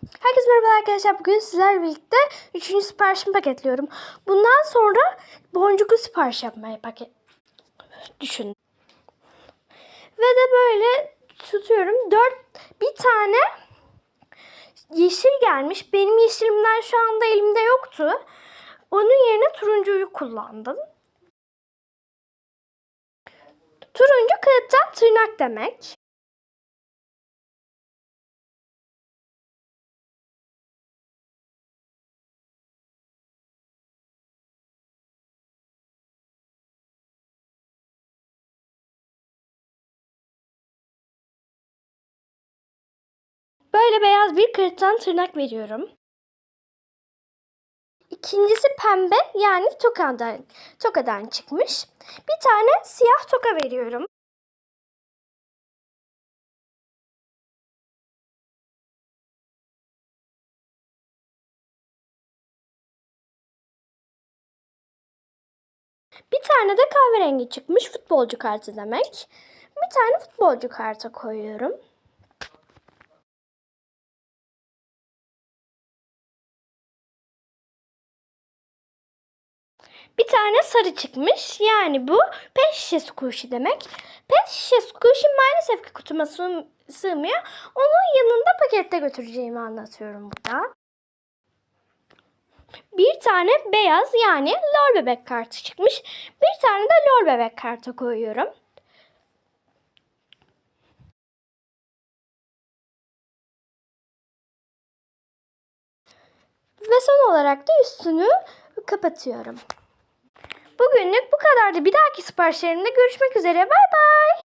Herkese merhaba arkadaşlar. Bugün sizlerle birlikte 3. siparişimi paketliyorum. Bundan sonra boncuklu sipariş yapmayı paket düşün. Ve de böyle tutuyorum. 4 bir tane yeşil gelmiş. Benim yeşilimden şu anda elimde yoktu. Onun yerine turuncuyu kullandım. Turuncu kağıttan tırnak demek. Böyle beyaz bir kırıktan tırnak veriyorum. İkincisi pembe yani tokadan, tokadan çıkmış. Bir tane siyah toka veriyorum. Bir tane de kahverengi çıkmış futbolcu kartı demek. Bir tane futbolcu kartı koyuyorum. Bir tane sarı çıkmış. Yani bu pet şişe squishy demek. Pet şişe squishy maalesef ki kutuma sığ- sığmıyor. Onun yanında pakette götüreceğimi anlatıyorum burada. Bir tane beyaz yani lol bebek kartı çıkmış. Bir tane de lol bebek kartı koyuyorum. Ve son olarak da üstünü kapatıyorum. Bugünlük bu kadardı. Bir dahaki siparişlerimde görüşmek üzere. Bay bay.